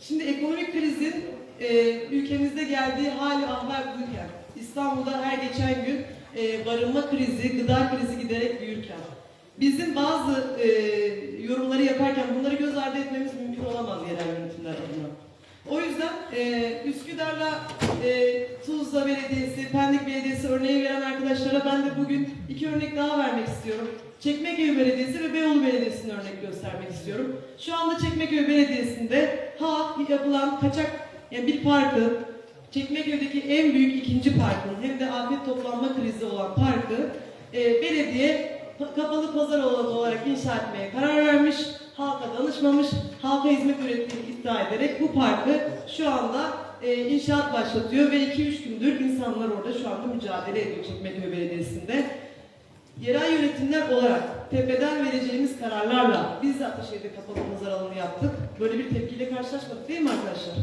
Şimdi ekonomik krizin e, ülkemizde geldiği hali ahval buyken, İstanbul'da her geçen gün e, barınma krizi, gıda krizi giderek büyürken, bizim bazı e, yorumları yaparken bunları göz ardı etmemiz mümkün olamaz yerel yönetimler adına. O yüzden e, Üsküdar'la e, Tuzla Belediyesi, Pendik Belediyesi örneği veren arkadaşlara ben de bugün iki örnek daha vermek istiyorum. Çekmeköy Belediyesi ve Beyoğlu Belediyesi'ni örnek göstermek istiyorum. Şu anda Çekmeköy Belediyesi'nde yapılan kaçak yani bir parkı, Çekmeköy'deki en büyük ikinci parkın hem de afet toplanma krizi olan parkı e, belediye pa- kapalı pazar alanı olarak inşa etmeye karar vermiş, halka danışmamış, halka hizmet ürettiğini iddia ederek bu parkı şu anda e, inşaat başlatıyor ve 2-3 gündür insanlar orada şu anda mücadele ediyor Çekmeköy Belediyesi'nde. Yerel yönetimler olarak tepeden vereceğimiz kararlarla biz de Ataşehir'de kapalı pazar alanı yaptık. Böyle bir tepkiyle karşılaşmadık değil mi arkadaşlar?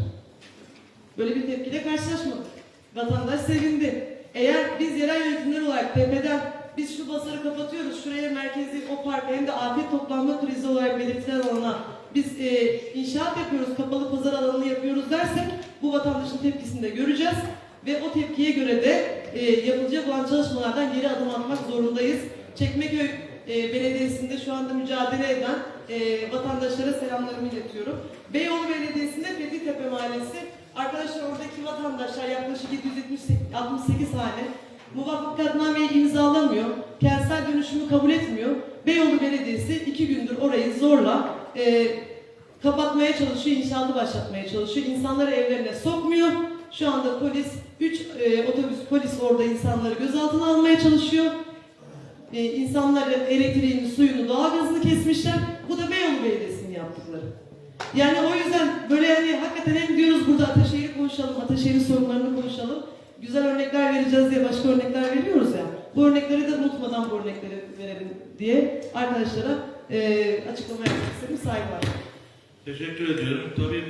Böyle bir tepkiyle karşılaşmadık. Vatandaş sevindi. Eğer biz yerel yönetimler olarak tepeden biz şu pazarı kapatıyoruz, şuraya merkezi o parka hem de afet toplanma krizi olarak belirtilen alana biz e, inşaat yapıyoruz, kapalı pazar alanını yapıyoruz dersek bu vatandaşın tepkisini de göreceğiz ve o tepkiye göre de e, yapılacak olan çalışmalardan geri adım atmak zorundayız. Çekmeköy e, Belediyesi'nde şu anda mücadele eden e, vatandaşlara selamlarımı iletiyorum. Beyoğlu Belediyesi'nde Fethitepe Mahallesi Arkadaşlar oradaki vatandaşlar yaklaşık 768 hane muvaffakatnameyi imzalamıyor, kentsel dönüşümü kabul etmiyor. Beyoğlu Belediyesi iki gündür orayı zorla e, kapatmaya çalışıyor, inşaatı başlatmaya çalışıyor. İnsanları evlerine sokmuyor. Şu anda polis, 3 otobüs polis orada insanları gözaltına almaya çalışıyor. E, insanların elektriğini, suyunu, doğalgazını kesmişler. Bu da Beyoğlu Belediyesi'nin yaptıkları. Yani o yüzden böyle hani hakikaten hem diyoruz burada Ataşehir'i konuşalım, Ataşehir'in sorunlarını konuşalım. Güzel örnekler vereceğiz diye başka örnekler veriyoruz ya. Bu örnekleri de unutmadan bu örnekleri verelim diye arkadaşlara e, açıklama yapmak istedim. Saygılar. Teşekkür ediyorum. Tabii